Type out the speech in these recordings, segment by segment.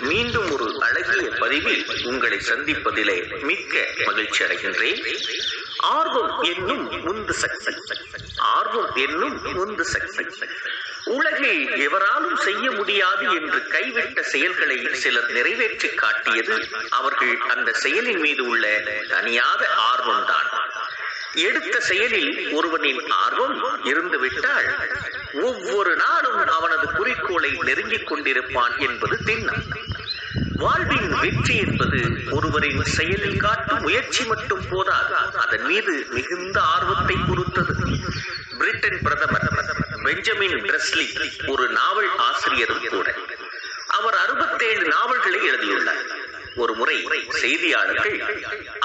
மீண்டும் ஒரு அழகிய பதிவில் உங்களை சந்திப்பதிலே மிக்க மகிழ்ச்சி அடைகின்றேன். ஆர்வம் என்னும் உந்து சக்தி. ஆர்வம் என்னும் உந்து சக்தி. உலகில் எவராலும் செய்ய முடியாது என்று கைவிட்ட செயல்களை சிலர் நிறைவேற்றி காட்டியது அவர்கள் அந்த செயலின் மீது உள்ள தனியாத ஆர்வம்தான். எடுத்த செயலில் ஒருவனின் ஆர்வம் இருந்துவிட்டால் ஒவ்வொரு நாளும் அவனது குறிக்கோளை நெருங்கிக் கொண்டிருப்பான் என்பது திண்ணம். வாழ்வின் வெற்றி என்பது ஒருவரின் செயலில் காட்டும் முயற்சி மட்டும் போதாது. அதன் மீது மிகுந்த ஆர்வத்தை பொறுத்தது. பிரிட்டன் பிரதமர் பெஞ்சமின் பிரஸ்லி ஒரு நாவல் ஆசிரியரும் கூட. அவர் அறுபத்தேழு நாவல்களை எழுதியுள்ளார். ஒரு முறை செய்தியாளர்கள்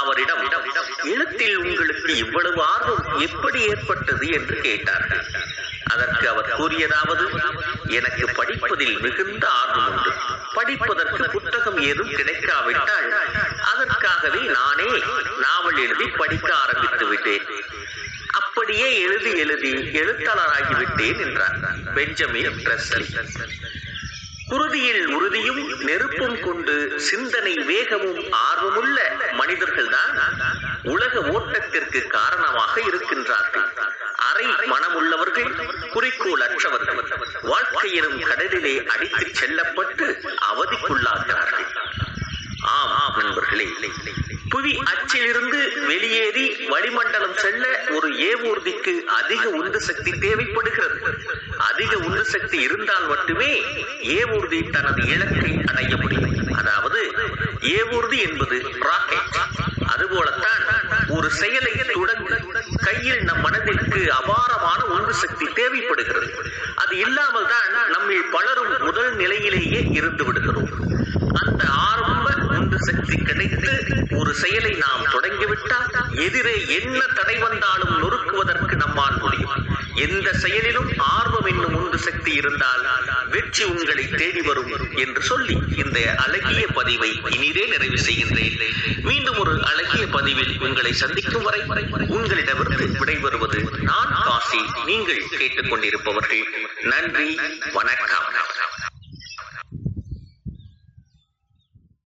அவரிடம் எழுத்தில் உங்களுக்கு இவ்வளவு ஆர்வம் எப்படி ஏற்பட்டது? என்று கேட்டார்கள். அதற்கு அவர் கூறியதாவது எனக்கு படிப்பதில் மிகுந்த ஆர்வம் உண்டு. படிப்பதற்கு புத்தகம் ஏதும் கிடைக்காவிட்டால் அதற்காகவே நானே நாவல் எழுதி படிக்க ஆரம்பித்து விட்டேன். அப்படியே எழுதி எழுதி எழுத்தாளராகிவிட்டேன் என்றார். Benjamin Presley. குருதியில் உறுதியும் நெருப்பும் கொண்டு சிந்தனை வேகமும் ஆர்வமுள்ள மனிதர்கள்தான் உலக ஓட்டத்திற்கு காரணமாக இருக்கின்றார்கள். அரை மனமுள்ளவர்கள் குறிக்கோள் அற்றவர்கள் வாழ்க்கையிலும் கடலிலே அடித்துச் செல்லப்பட்டு அவதிக்குள்ளாகிறார்கள். ஆம் ஆம் நண்பர்களே புவி அச்சிலிருந்து வெளியேறி வளிமண்டலம் செல்ல ஒரு ஏவூர்திக்கு அதிக உந்து சக்தி தேவைப்படுகிறது. அதிக உந்து சக்தி இருந்தால் மட்டுமே ஏவூர்தி தனது இலக்கை அடைய முடியும். அதாவது ஏவூர்தி என்பது ராக்கெட் அதுபோலத்தான் ஒரு செயலை தொடங்க கையில் நம் மனதிற்கு அபாரமான உந்து சக்தி தேவைப்படுகிறது. அது இல்லாமல் தான் நம்மில் பலரும் முதல் நிலையிலேயே இருந்து விடுகிறோம். அந்த ஆரம்ப உந்து சக்தி கிடைத்து ஒரு செயலை நாம் தொடங்கிவிட்டால் எதிரே என்ன தடை வந்தாலும் நொறுக்குவதற்கு எந்த செயலிலும் ஆர்வம் என்னும் உந்து சக்தி இருந்தால் வெற்றி உங்களை தேடி வரும் என்று சொல்லி இந்த அழகிய பதிவை இனிதே நிறைவு செய்கின்றேன். மீண்டும் ஒரு அழகிய பதிவில் உங்களை சந்திக்கும் வரை உங்களிடமிருந்து விடைபெறுவது நான் காசி. நீங்கள் கேட்டுக்கொண்டிருப்பவர்கள். நன்றி வணக்கம்.